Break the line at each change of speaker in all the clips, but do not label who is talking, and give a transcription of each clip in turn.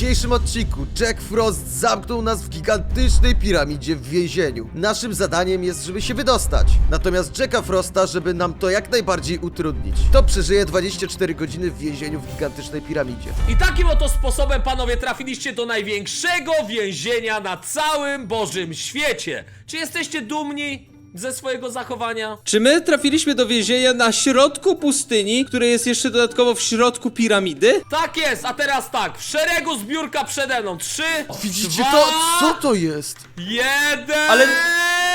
dzisiejszym odcinku Jack Frost zamknął nas w gigantycznej piramidzie w więzieniu. Naszym zadaniem jest, żeby się wydostać. Natomiast Jacka Frosta, żeby nam to jak najbardziej utrudnić. To przeżyje 24 godziny w więzieniu w gigantycznej piramidzie.
I takim oto sposobem, panowie, trafiliście do największego więzienia na całym Bożym świecie. Czy jesteście dumni ze swojego zachowania?
Czy my trafiliśmy do więzienia na środku pustyni, które jest jeszcze dodatkowo w środku piramidy?
Tak jest, a teraz tak, w szeregu zbiórka przede mną. Trzy,
Widzicie
dwa,
to? Co to jest?
jeden...
Ale-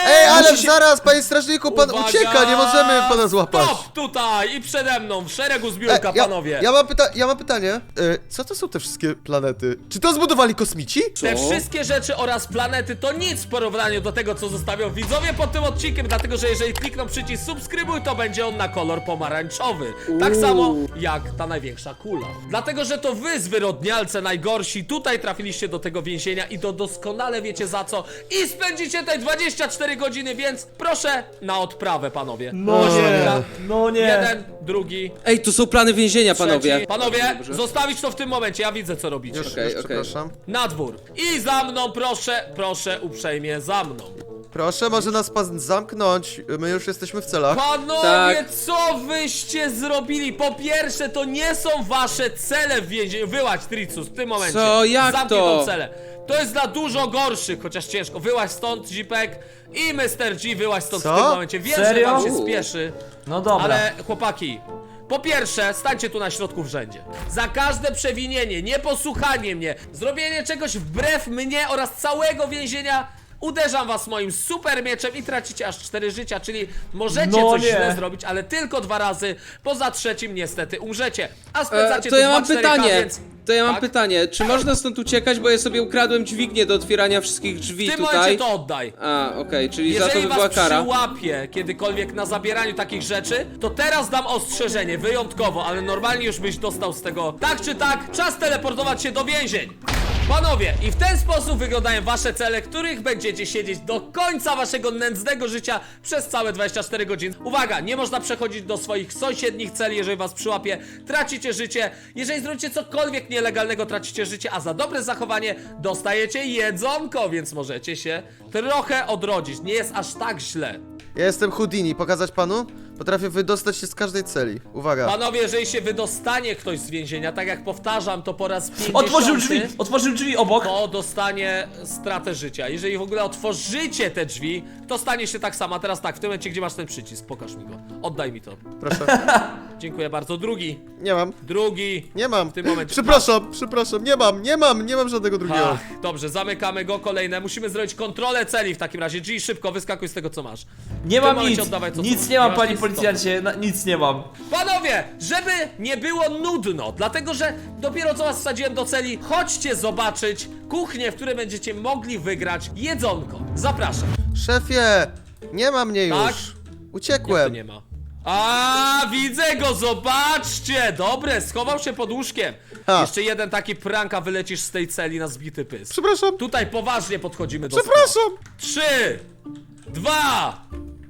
Ej, ale
Musi się-
zaraz, panie strażniku, pan
Uwaga!
ucieka, nie możemy pana złapać.
Stop tutaj i przede mną, w szeregu zbiórka,
ja,
panowie.
ja, mam pyta ja mam pytanie. E, co to są te wszystkie planety? Czy to zbudowali kosmici?
Te
Co?
wszystkie rzeczy oraz planety to nic w porównaniu do tego, co zostawią widzowie pod tym odcinkiem, dlatego że jeżeli klikną przycisk subskrybuj, to będzie on na kolor pomarańczowy. Tak samo jak ta największa kula. Dlatego, że to wy, zwyrodnialce najgorsi, tutaj trafiliście do tego więzienia i to doskonale wiecie za co i spędzicie te 24 godziny, więc proszę na odprawę, panowie.
No nie, no nie.
Jeden, drugi,
Ej, to są plany więzienia, panowie.
trzeci. Panowie,
Dobrze.
zostawić to w tym momencie, ja widzę co robicie.
Już,
Okej,
już
okej.
przepraszam.
Na dwór. I za mną, proszę, proszę uprzejmie za mną.
Proszę, może nas pan zamknąć. My już jesteśmy w celach.
Panowie,
Tak.
co wyście zrobili? Po pierwsze, to nie są wasze cele w więzieniu. Wyłaź, Tricus, w tym momencie.
Co? Jak
Zamknij
to?
tą celę. To jest dla dużo gorszych, chociaż ciężko. Wyłaź stąd, Zipek i Mr. G, wyłaź stąd
Co?
w tym momencie. Wiem, że
Serio?
wam się spieszy,
No dobra.
ale chłopaki... Po pierwsze, stańcie tu na środku w rzędzie. Za każde przewinienie, nieposłuchanie mnie, zrobienie czegoś wbrew mnie oraz całego więzienia, uderzam was moim super mieczem i tracicie aż 4 życia, czyli możecie
No
coś
nie.
źle zrobić, ale tylko dwa razy, poza trzecim niestety umrzecie. A spędzacie
E, to
tu
ja mam
2-4K,
pytanie.
więc...
To ja mam
Tak?
pytanie. Czy można stąd uciekać, bo ja sobie ukradłem dźwignię do otwierania wszystkich drzwi
W tym
tutaj?
momencie to oddaj.
A, okej, czyli za to
Jeżeli
by była
was
kara.
przyłapie kiedykolwiek na zabieraniu takich rzeczy, to teraz dam ostrzeżenie, wyjątkowo, ale normalnie już byś dostał z tego tak czy tak, czas teleportować się do więzień. Panowie, i w ten sposób wyglądają wasze cele, których będziecie siedzieć do końca waszego nędznego życia przez całe 24 godziny. Uwaga, nie można przechodzić do swoich sąsiednich celi, jeżeli was przyłapie, tracicie życie. Jeżeli zrobicie cokolwiek nielegalnego, tracicie życie, a za dobre zachowanie dostajecie jedzonko, więc możecie się trochę odrodzić. Nie jest aż tak źle.
Ja jestem Houdini, pokazać panu? Potrafię wydostać się z każdej celi. Uwaga.
Panowie, jeżeli się wydostanie ktoś z więzienia, tak jak powtarzam to po raz 50,
Otworzył drzwi, otworzył drzwi obok.
to dostanie stratę życia. Jeżeli w ogóle otworzycie te drzwi, to stanie się tak samo. A teraz tak, w tym momencie, gdzie masz ten przycisk, pokaż mi go. Oddaj mi to.
Proszę.
Dziękuję bardzo. Drugi,
Nie mam.
drugi.
Nie mam.
W tym momencie-
Przepraszam, przepraszam, nie mam, nie mam, nie mam żadnego drugiego.
Ach, dobrze, zamykamy go. Kolejne. Musimy zrobić kontrolę celi w takim razie. G, szybko, wyskakuj z tego, co masz.
Nie mam
momencie
nic,
oddawaj co
nic nie mam
masz
panie
nic,
policjancie, na, nic nie mam.
Panowie, żeby nie było nudno, dlatego że dopiero co was wsadziłem do celi, chodźcie zobaczyć kuchnię, w której będziecie mogli wygrać jedzonko. Zapraszam.
Szefie, nie ma mnie już.
Tak? Jak to
Uciekłem.
nie ma? A, widzę go, zobaczcie! Dobre, schował się pod łóżkiem.
Ha.
Jeszcze jeden taki pranka wylecisz z tej celi na zbity pysk.
Przepraszam.
Tutaj poważnie podchodzimy do
Przepraszam.
sprawy. Trzy, dwa,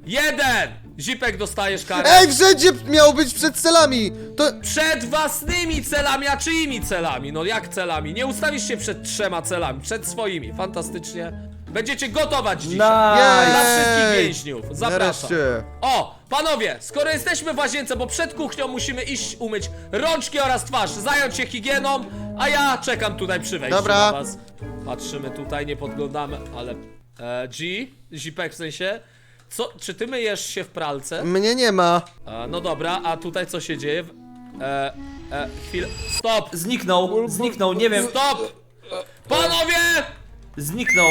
jeden. Zipek dostajesz karę.
Ej, wszędzie miał być przed celami. To...
Przed własnymi celami, a czyimi celami? No jak celami? Nie ustawisz się przed trzema celami, przed swoimi. Fantastycznie. Będziecie gotować dzisiaj.
Nice.
Dla wszystkich więźniów. Zapraszam.
Nareszcie.
O, panowie, skoro jesteśmy w łazience, bo przed kuchnią musimy iść umyć rączki oraz twarz, zająć się higieną, a ja czekam tutaj przy wejściu
Dobra.
na was. Patrzymy tutaj, nie podglądamy, ale... E, G? Zipek w sensie? Co, czy ty myjesz się w pralce?
Mnie nie ma.
A, no dobra, a tutaj co się dzieje? E, e, chwilę. Stop!
Zniknął, zniknął, nie wiem,
Stop! Panowie!
zniknął.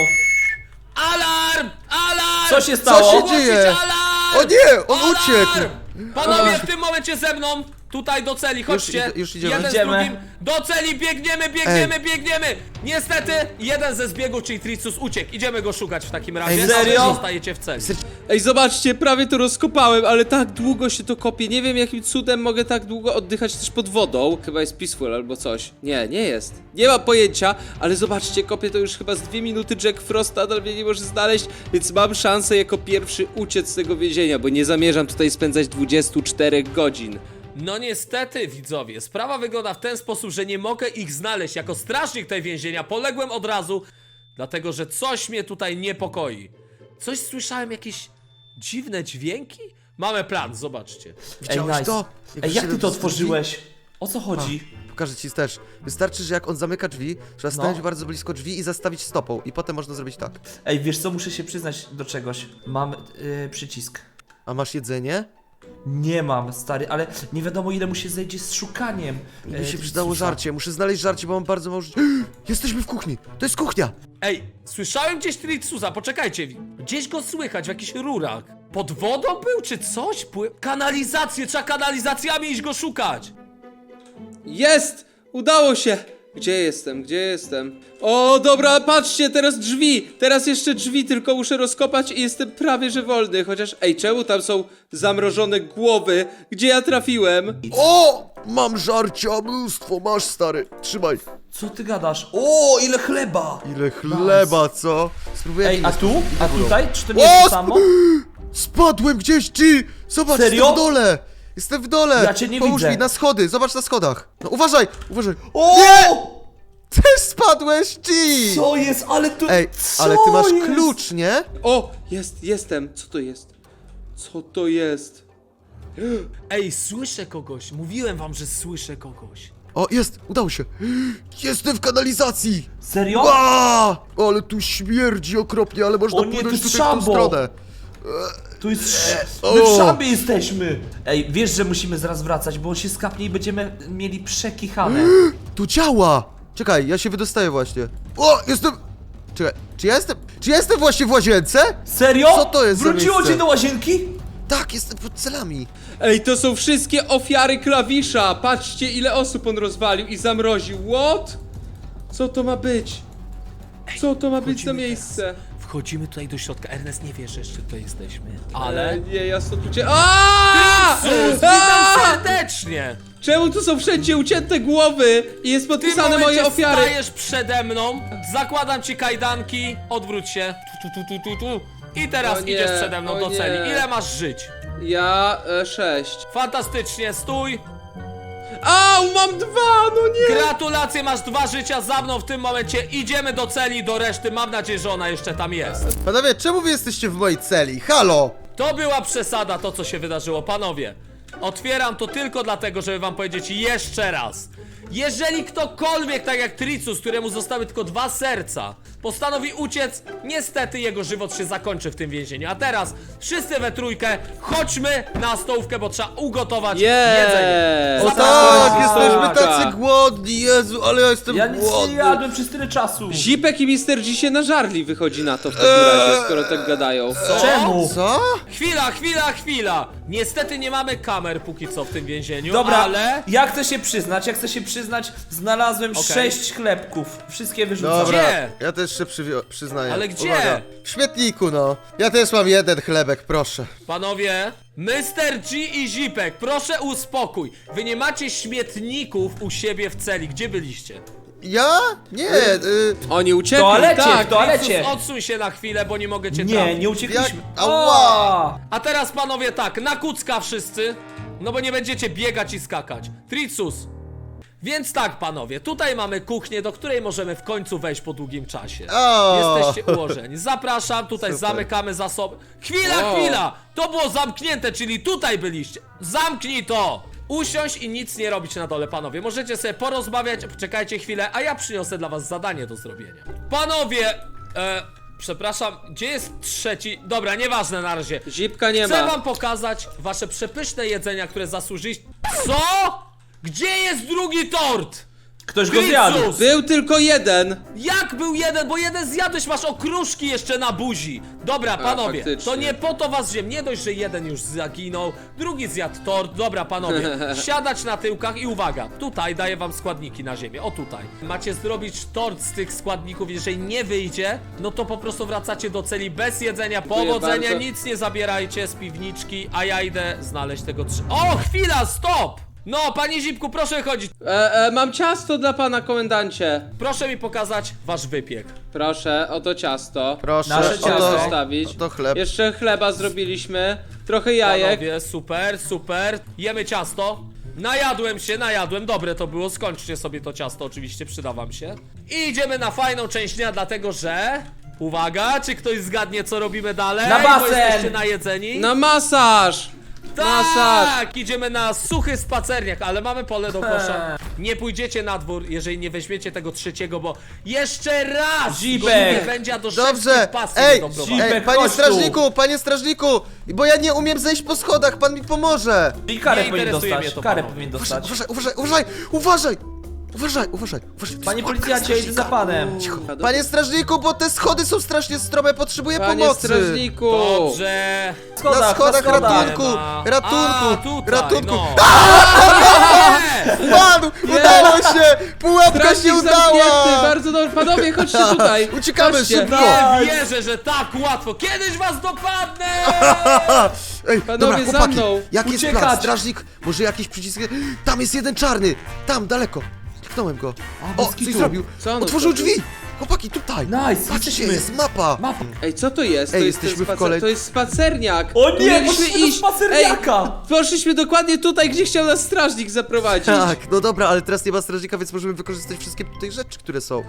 Alarm! Alarm!
Co się stało?
Co się
Ogłosić
dzieje?
Alarm!
O nie, on
Alarm!
uciekł.
Panowie, w tym momencie ze mną! Tutaj do celi, chodźcie!
idę- już idziemy.
Jeden
Idziemy.
z drugim! Do celi biegniemy, biegniemy, biegniemy! Niestety, jeden ze zbiegów, czyli Tricus, uciekł. Idziemy go szukać w takim razie.
Ej,
a wy
serio?
Zostajecie w celi.
Ej, zobaczcie, prawie to rozkopałem, ale tak długo się to kopie. Nie wiem, jakim cudem mogę tak długo oddychać też pod wodą. Chyba jest peaceful albo coś. Nie, nie jest. Nie mam pojęcia, ale zobaczcie, kopię to już chyba z dwie minuty. Jack Frost nadal mnie nie może znaleźć, więc mam szansę jako pierwszy uciec z tego więzienia, bo nie zamierzam tutaj spędzać 24 godzin.
No niestety, widzowie, sprawa wygląda w ten sposób, że nie mogę ich znaleźć. Jako strażnik tej więzienia poległem od razu, dlatego że coś mnie tutaj niepokoi. Coś słyszałem, jakieś dziwne dźwięki? Mamy plan, zobaczcie.
Ej,
Widziałeś
nice.
to? Jak
Ej, jak ty to otworzyłeś? O co chodzi?
Pokażę ci też. Wystarczy, że jak on zamyka drzwi, trzeba
No.
stanąć bardzo blisko drzwi i zastawić stopą. I potem można zrobić tak.
Ej, wiesz co, muszę się przyznać do czegoś. Mam yy, przycisk.
A masz jedzenie?
Nie mam, stary, ale nie wiadomo ile mu się zejdzie z szukaniem.
Mi
e,
się przydało żarcie. Muszę znaleźć żarcie, bo mam bardzo mało życia. Jesteśmy w kuchni. To jest kuchnia.
Ej, słyszałem gdzieś Tritsusa, poczekajcie. Gdzieś go słychać w jakichś rurach. Pod wodą był czy coś? Pły... Kanalizację, trzeba kanalizacjami iść go szukać.
Jest! Udało się! Gdzie jestem? Gdzie jestem? O, dobra, patrzcie, teraz drzwi! Teraz jeszcze drzwi, tylko muszę rozkopać i jestem prawie że wolny. Chociaż, ej, czemu tam są zamrożone głowy? Gdzie ja trafiłem?
O! Mam żarcia, mnóstwo. Masz, stary. Trzymaj.
Co ty gadasz? O, ile chleba!
Ile chleba, co? Spróbuję.
Ej, a tu? A
górą.
tutaj? Czy to nie
O,
jest to
sp-
samo?
Spadłem gdzieś, ty! Zobacz,
Serio?
jestem w dole! Jestem w dole!
Ja cię nie
Pomóż
widzę.
mi, na schody, zobacz na schodach. No uważaj, uważaj.
O!
Też spadłeś, ty!
Co jest? Ale tu...
Ej,
co
ale ty masz
jest?
klucz, nie?
O, jest, jestem. Co to jest? Co to jest?
Ej, słyszę kogoś. Mówiłem wam, że słyszę kogoś.
O, jest, udało się. Jestem w kanalizacji!
Serio?
Ła! Ale tu śmierdzi okropnie, ale można
O nie,
płynąć
tu
tutaj w tą
szambo.
stronę.
Tu jest... sz-. My w szambie jesteśmy! Ej, wiesz, że musimy zaraz wracać, bo on się skapnie i będziemy mieli przekichane.
Tu działa! Czekaj, ja się wydostaję właśnie. O, jestem... Czekaj, czy ja jestem... Czy ja jestem właśnie w łazience?
Serio?
Co to jest za
Wróciło
miejsce?
cię do łazienki?
Tak, jestem pod celami.
Ej, to są wszystkie ofiary klawisza! Patrzcie, ile osób on rozwalił i zamroził. What? Co to ma być? Co to ma być za miejsce?
Wchodzimy tutaj do środka. Ernest nie wiesz jeszcze, tutaj jesteśmy.
Ale
Ale...
nie, ja stąd uciekam. Aaaa!
Sus, witam serdecznie!
Czemu tu są wszędzie ucięte głowy i jest
W tym
podpisane moje
momencie
ofiary?
stajesz przede mną, zakładam ci kajdanki, odwróć się. Tu, tu, tu, tu, tu. I teraz
O nie,
idziesz przede mną
o
do
nie.
celi. Ile masz żyć?
Ja e, sześć.
Fantastycznie, stój.
Au, mam dwa, no nie!
Gratulacje, masz dwa życia za mną w tym momencie. Idziemy do celi, do reszty. Mam nadzieję, że ona jeszcze tam jest.
Panowie, czemu wy jesteście w mojej celi? Halo!
To była przesada, to co się wydarzyło. Panowie, otwieram to tylko dlatego, żeby wam powiedzieć jeszcze raz. Jeżeli ktokolwiek, tak jak Tricus, któremu zostały tylko dwa serca, postanowi uciec, niestety jego żywot się zakończy w tym więzieniu. A teraz wszyscy we trójkę, chodźmy na stołówkę, bo trzeba ugotować jedzenie.
Jest!
O
Zapraszam
tak, jesteśmy tacy głodni, Jezu, ale ja jestem
Ja nic
głodny.
nie jadłem przez tyle czasu.
Zipek i Mister G się nażarli wychodzi na to w takim razie, skoro tak gadają.
Czemu?
Co?
Chwila, chwila, chwila! Niestety nie mamy kamer póki co w tym więzieniu,
Dobra,
ale...
ja chcę się przyznać, ja chcę się przyznać, znalazłem
Okej.
sześć chlebków. Wszystkie wyrzucam.
Dobra,
Gdzie?
ja też się przywio- przyznaję.
Ale gdzie?
Uwaga. W śmietniku, no. Ja też mam jeden chlebek, proszę.
Panowie, Mr. G i Zipek, proszę uspokój. Wy nie macie śmietników u siebie w celi. Gdzie byliście?
Ja? Nie, y,
Oni uciekli,
W toalecie,
tak!
w toalecie.
Jezus, odsuń się na chwilę, bo nie mogę cię
Nie,
trafić.
nie uciekliśmy.
Jak- Ała!
A teraz panowie tak, na kucka wszyscy. No bo nie będziecie biegać i skakać. Tricus. Więc tak, panowie, tutaj mamy kuchnię, do której możemy w końcu wejść po długim czasie.
O!
Jesteście ułożeni. Zapraszam, tutaj
Super.
zamykamy zasoby. Chwila,
O!
chwila! To było zamknięte, czyli tutaj byliście. Zamknij to! Usiąść i nic nie robić na dole, panowie. Możecie sobie porozmawiać, poczekajcie chwilę, a ja przyniosę dla was zadanie do zrobienia. Panowie, e, przepraszam, gdzie jest trzeci? Dobra, nieważne na razie.
Zipka nie
Chcę
ma.
wam pokazać wasze przepyszne jedzenia, które zasłużyliście. Co? Gdzie jest drugi tort?
Ktoś go zjadł.
Był tylko jeden!
Jak był jeden? Bo jeden zjadłeś, masz okruszki jeszcze na buzi. Dobra, panowie,
faktycznie.
to nie po to was wziąłem. Nie dość, że jeden już zaginął, drugi zjadł tort. Dobra, panowie, siadać na tyłkach i uwaga, tutaj daję wam składniki na ziemię. O tutaj. Macie zrobić tort z tych składników. Jeżeli nie wyjdzie, no to po prostu wracacie do celi bez jedzenia. Powodzenia,
bardzo.
nic nie zabierajcie z piwniczki, a ja idę znaleźć tego trzy... O, chwila, stop! No, panie Zipku, proszę chodzić.
E, e, mam ciasto dla pana komendancie.
Proszę mi pokazać wasz wypiek.
Proszę, oto ciasto.
Proszę,
Nasze
oto,
ciasto.
zostawić.
oto chleb.
Jeszcze chleba zrobiliśmy. Trochę jajek.
Panowie, super, super. Jemy ciasto. Najadłem się, najadłem. Dobre to było. Skończcie sobie to ciasto, oczywiście, przyda wam się. I idziemy na fajną część dnia, dlatego że... Uwaga, czy ktoś zgadnie, co robimy dalej?
Na
Bo
basen!
jesteście najedzeni.
Na masaż! Masaż!
Tak, idziemy na suchy spacerniak, ale mamy pole do kosza. Nie pójdziecie na dwór, jeżeli nie weźmiecie tego trzeciego, bo jeszcze raz
Zipek!
nie będzie, a do
Dobrze!
szewskich pasy
Ej,
doprowadzi.
Zipek,
ej, panie
chodź tu.
strażniku, panie strażniku! Bo ja nie umiem zejść po schodach, pan mi pomoże!
I karę
Nie
powinien
interesuje
dostać.
mnie to,
Karę
panowie.
powinien dostać.
uważaj, uważaj, uważaj! Uważaj, uważaj, uważaj!
Panie policjancie, idę za panem.
Panie strażniku, bo te schody są strasznie strome, potrzebuję
Panie
pomocy!
strażniku!
Dobrze.
Na
Schodach, na schodach.
ratunku!
Ma-
Ratunku!
A, tutaj,
ratunku!
No.
Pan! Udało się! Pułapka się
zamknięty!
udała!
Bardzo dobrze. Panowie, chodźcie tutaj!
Uciekamy
Chodźcie.
szybko!
Nie wierzę, że tak łatwo. Kiedyś was dopadnę!
Ej,
Panowie,
dobra,
za
chłopaki,
mną.
jaki jest
Uciekać.
plan? Strażnik, może jakiś przycisk... Tam jest jeden czarny! Tam, daleko! Kliknąłem go.
A,
O, coś
kitu.
zrobił!
Co on
Otworzył
zrobił?
drzwi! Chłopaki, tutaj!
Nice,
Patrzcie,
jesteśmy.
jest mapa!
Mapa.
Ej, co to jest? To
Ej,
jest ten
jesteśmy w
spacer-
kolej-
To jest spacerniak!
O
Tu
nie,
mieliśmy
poszliśmy do
iść.
spacerniaka.
Ej, poszliśmy dokładnie tutaj, gdzie chciał nas strażnik zaprowadzić.
Tak, no dobra, ale teraz nie ma strażnika, więc możemy wykorzystać wszystkie tutaj rzeczy, które są.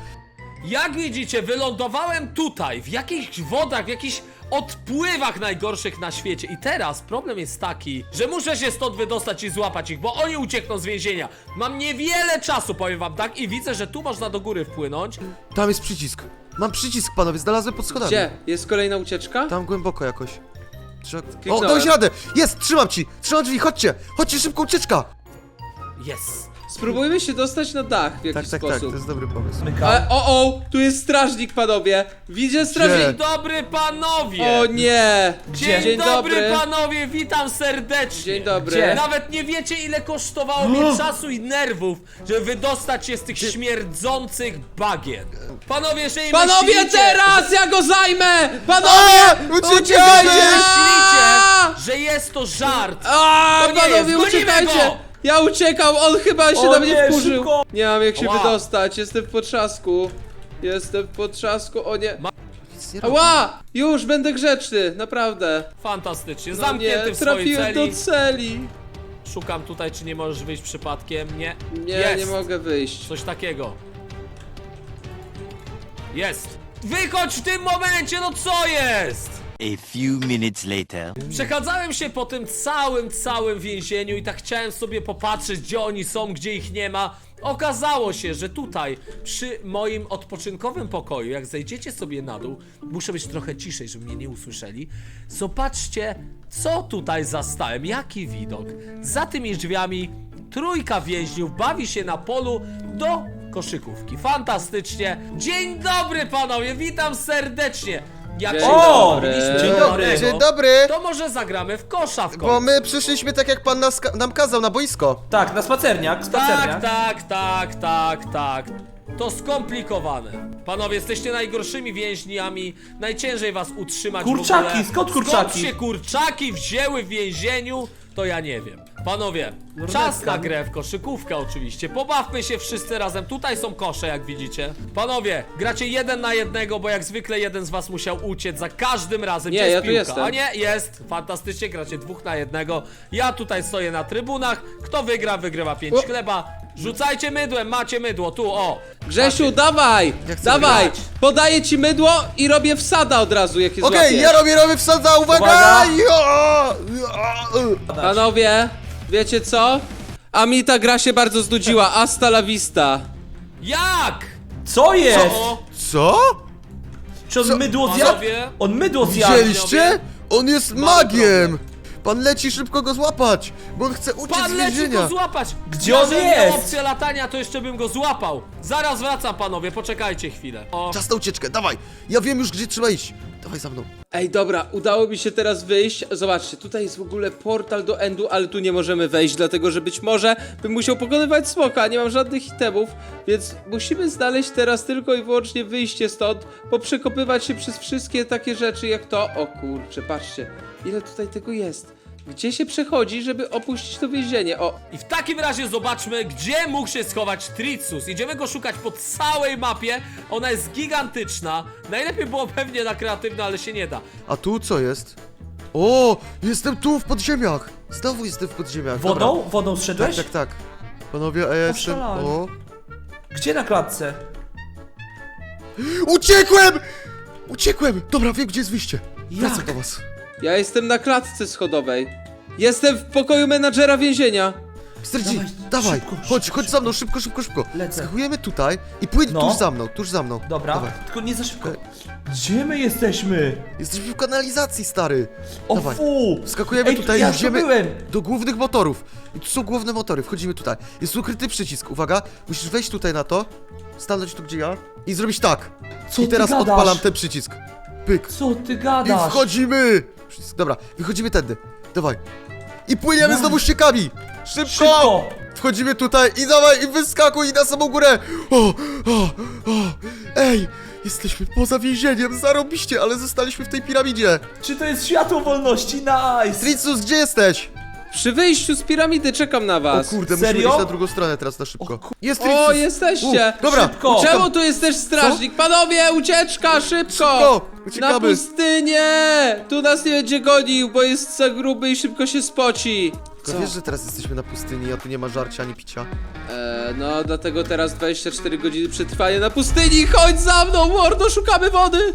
Jak widzicie, wylądowałem tutaj, w jakichś wodach, w jakichś odpływach najgorszych na świecie. I teraz problem jest taki, że muszę się stąd wydostać i złapać ich, bo oni uciekną z więzienia. Mam niewiele czasu, powiem wam tak, i widzę, że tu można do góry wpłynąć.
Tam jest przycisk. Mam przycisk, panowie, znalazłem pod schodami.
Gdzie? Jest kolejna ucieczka?
Tam głęboko jakoś. Trzeba... O,
Kliknąłem.
dałeś radę! Jest, trzymam ci! Trzymam drzwi, chodźcie! Chodźcie, szybko, ucieczka!
Jest.
Spróbujmy się dostać na dach w jakiś
Tak, tak, tak,
sposób.
to jest dobry pomysł.
Ale, o, o, tu jest strażnik, panowie. Widzę strażnik.
Dzień dobry panowie!
O nie.
Dzień,
Dzień
dobry,
dobry.
panowie, witam serdecznie.
Dzień dobry.
Gdzie?
Nawet nie wiecie ile kosztowało mnie czasu i nerwów, żeby wydostać się z tych śmierdzących bagien. Panowie, jeżeli
Panowie,
myślicie,
teraz ja go zajmę!
A,
Panowie!
uciekajcie!
Myślicie, że jest to żart.
A,
To nie
panowie,
gonimy
uciekajcie!
go!
Ja uciekam, on chyba się
O
na mnie
nie,
wkurzył.
szybko!
Nie mam jak się
Ała.
wydostać, jestem w potrzasku. Jestem w potrzasku, o nie.
Robię.
Ała! Już będę grzeczny, naprawdę.
Fantastycznie,
No
zamknięty
nie,
w swojej
trafiłem
celi.
do celi.
Szukam tutaj, czy nie możesz wyjść przypadkiem. Nie.
Nie,
jest.
nie mogę wyjść.
Coś takiego. Jest. Wychodź w tym momencie, no co jest?
A few minutes later.
Przechadzałem się po tym całym, całym więzieniu i tak chciałem sobie popatrzeć, gdzie oni są, gdzie ich nie ma. Okazało się, że tutaj, przy moim odpoczynkowym pokoju, jak zejdziecie sobie na dół, muszę być trochę ciszej, żeby mnie nie usłyszeli. Zobaczcie, co tutaj zastałem, jaki widok. Za tymi drzwiami trójka więźniów bawi się na polu do koszykówki. Fantastycznie. Dzień dobry panowie, witam serdecznie. Jak
Dzień
O!
dowiedzieliśmy
Dzień
do
dobry.
Dzień dobry!
to może zagramy w kosza w
Bo
końcu.
my przyszliśmy tak jak pan nas, nam kazał, na boisko.
Tak, na spacerniak,
Tak,
spacerniak.
tak, tak, tak, tak. To skomplikowane. Panowie, jesteście najgorszymi więźniami. Najciężej was utrzymać w
Kurczaki,
ogóle.
skąd kurczaki?
Skąd się kurczaki wzięły w więzieniu? To ja nie wiem. Panowie, czas na grę w koszykówkę oczywiście. Pobawmy się wszyscy razem. Tutaj są kosze, jak widzicie. Panowie, gracie jeden na jednego, bo jak zwykle jeden z was musiał uciec za każdym razem.
Nie,
Gdzie jest
ja tu
piłka?
jestem.
A nie, jest. Fantastycznie, gracie dwóch na jednego. Ja tutaj stoję na trybunach. Kto wygra, wygrywa pięć chleba. Rzucajcie mydłem, macie mydło, tu, o.
Grzesiu,
Macie.
dawaj!
Ja chcę
Dawaj!
wygrać.
Podaję ci mydło i robię wsada od razu, jak je
Okej,
złapiesz.
ja robię, robię wsadza, uwaga!
Uwaga!
Jo! Jo!
Panowie, wiecie co? A mi ta gra się bardzo znudziła. Hasta la vista.
Jak?
Co jest?
O,
Co?
Czy on mydło zjadł? On mydło zjadł.
Widzieliście? On jest magiem! Pan leci szybko go złapać, bo on chce uciec
Pan
z
leci
więzienia.
go złapać!
Gdzie on
żebym miał
jest?
opcję latania, to jeszcze bym go złapał. Zaraz wracam, panowie, poczekajcie chwilę. O,
Czas na ucieczkę, dawaj! Ja wiem już, gdzie trzeba iść. Dawaj za mną.
Ej, dobra, udało mi się teraz wyjść. Zobaczcie, tutaj jest w ogóle portal do Endu, ale tu nie możemy wejść, dlatego że być może bym musiał pokonywać smoka, nie mam żadnych itemów, więc musimy znaleźć teraz tylko i wyłącznie wyjście stąd, poprzekopywać się przez wszystkie takie rzeczy jak to. O kurczę, patrzcie, ile tutaj tego jest. Gdzie się przechodzi, żeby opuścić to więzienie? O,
I w takim razie zobaczmy, gdzie mógł się schować Tritsus. Idziemy go szukać po całej mapie. Ona jest gigantyczna. Najlepiej było pewnie na kreatywne, ale się nie da.
A tu co jest? O, jestem tu w podziemiach. Znowu jestem w podziemiach. Dobra.
Wodą? Wodą
Tak,
zszedłeś?
tak, tak. Panowie, a ja jestem...
Oszalałem.
O.
Gdzie na klatce?
Uciekłem! Uciekłem! Dobra, wiem gdzie jest wyjście. Wracam
Jak?
do was.
Ja jestem na klatce schodowej. Jestem w pokoju menadżera więzienia.
Mr. G,
Dawaj,
dawaj,
szybko,
chodź,
szybko,
chodź za mną, szybko, szybko, szybko.
Lecę.
Skakujemy tutaj i płyń
No.
tuż za mną, tuż za mną.
Dobra,
Dawaj.
tylko nie za szybko. Gdzie my jesteśmy?
Jesteśmy w kanalizacji, stary.
O
Dawaj.
fu!
Wskakujemy
Ej,
tutaj
ja tu
idziemy
byłem.
do głównych motorów. I tu są główne motory, wchodzimy tutaj. Jest ukryty przycisk, uwaga, musisz wejść tutaj na to, stanąć tu gdzie ja i zrobić tak.
Co
I teraz
gadasz?
odpalam ten przycisk. Pyk.
Co ty
I
gadasz?
wchodzimy! Przycisk, dobra, wychodzimy tędy. Dawaj. I płyniemy znowu ściekami! Szybko!
Szybko!
Wchodzimy tutaj i dawaj, i wyskakuj i na samą górę! O, o, o! Ej! Jesteśmy poza więzieniem, zarobiście, ale zostaliśmy w tej piramidzie!
Czy to jest światło wolności? Nice!
Tricus, gdzie jesteś?
Przy wyjściu z piramidy czekam na
O
was.
kurde, musimy
Serio?
iść na drugą stronę teraz na szybko. Jest
O,
Tricus!
jesteście!
U, dobra,
Szybko!
Czemu tu jest też strażnik? Panowie, ucieczka, szybko!
Szybko,
Na
uciekamy!
pustynię! Tu nas nie będzie gonił, bo jest za gruby i szybko się spoci.
Tylko wiesz, że teraz jesteśmy na pustyni, a tu nie ma żarcia ani picia?
Eee, no dlatego teraz 24 godziny przetrwania na pustyni. Chodź za mną, mordo, szukamy wody!